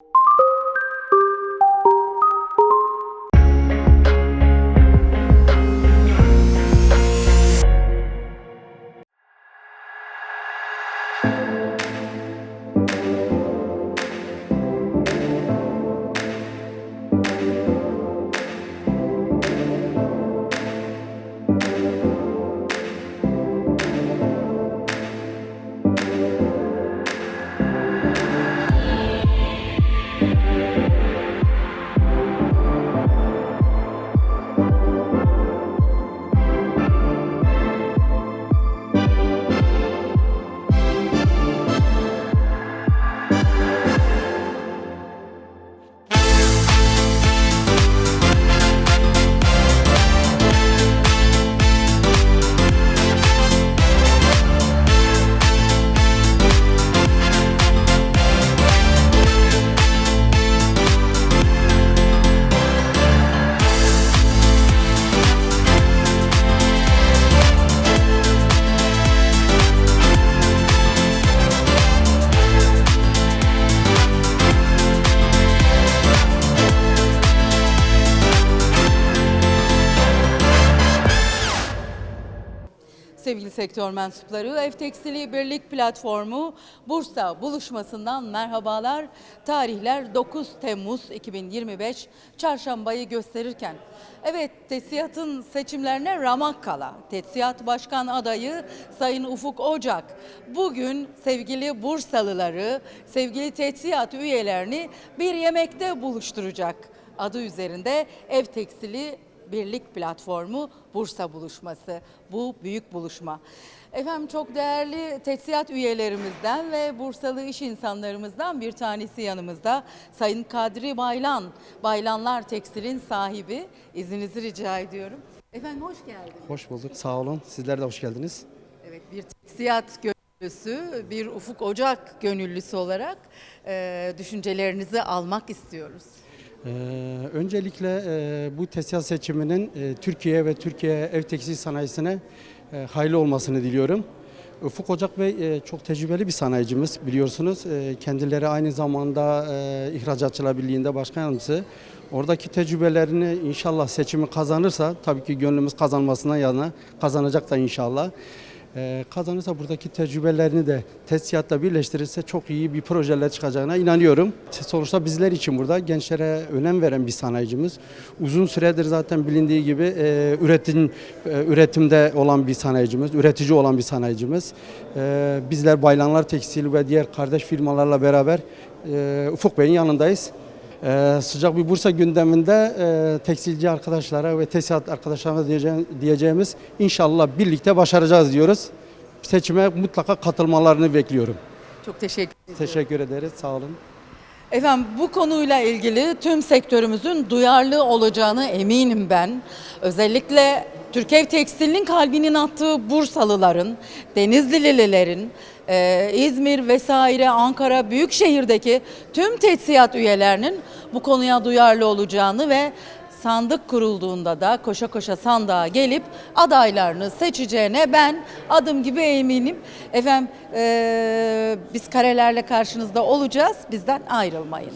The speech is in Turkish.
you Sevgili sektör mensupları, Ev Tekstili Birlik Platformu Bursa buluşmasından merhabalar. Tarihler 9 Temmuz 2025 Çarşambayı gösterirken Evet, TESİAD'ın seçimlerine ramak kala. TESİAD Başkan adayı Sayın Ufuk Ocak bugün sevgili Bursalıları, sevgili TESİAD üyelerini bir yemekte buluşturacak. Adı üzerinde Ev Tekstili Birlik Platformu Bursa Buluşması. Bu büyük buluşma. Efendim çok değerli TESİAD üyelerimizden ve Bursalı iş insanlarımızdan bir tanesi yanımızda. Sayın Kadri Baylan, Baylanlar Tekstil'in sahibi. İzninizi rica ediyorum. Efendim hoş geldiniz. Hoş bulduk, sağ olun. Sizler de hoş geldiniz. Evet bir TESİAD gönüllüsü, bir Ufuk Ocak gönüllüsü olarak e, düşüncelerinizi almak istiyoruz. Ee, öncelikle e, bu tesisat seçiminin e, Türkiye ve Türkiye ev tekstil sanayisine e, hayırlı olmasını diliyorum. Ufuk Ocak Bey e, çok tecrübeli bir sanayicimiz biliyorsunuz. Kendileri aynı zamanda e, İhracatçılar Birliği'nde başkan yardımcısı. Oradaki tecrübelerini inşallah seçimi kazanırsa tabii ki gönlümüz kazanmasına yana kazanacak da inşallah. Ee, kazanırsa buradaki tecrübelerini de tesisatla birleştirirse çok iyi bir projeler çıkacağına inanıyorum. Sonuçta bizler için burada gençlere önem veren bir sanayicimiz. Uzun süredir zaten bilindiği gibi e, üretim e, üretimde olan bir sanayicimiz, üretici olan bir sanayicimiz. E, bizler Baylanlar Tekstil ve diğer kardeş firmalarla beraber Ufuk Bey'in yanındayız. Ee, sıcak bir Bursa gündeminde e, tekstilci arkadaşlara ve tesisat arkadaşlarına diyeceğim, diyeceğimiz inşallah birlikte başaracağız diyoruz. Seçime mutlaka katılmalarını bekliyorum. Çok teşekkür ederim. Teşekkür ederiz. Sağ olun. Efendim bu konuyla ilgili tüm sektörümüzün duyarlı olacağını eminim ben. Özellikle Türkiye Tekstil'in kalbinin attığı Bursalıların, Denizlililerin, e, İzmir vesaire Ankara Büyükşehir'deki tüm tesisat üyelerinin bu konuya duyarlı olacağını ve sandık kurulduğunda da koşa koşa sandığa gelip adaylarını seçeceğine ben adım gibi eminim. Efendim e, biz karelerle karşınızda olacağız. Bizden ayrılmayın.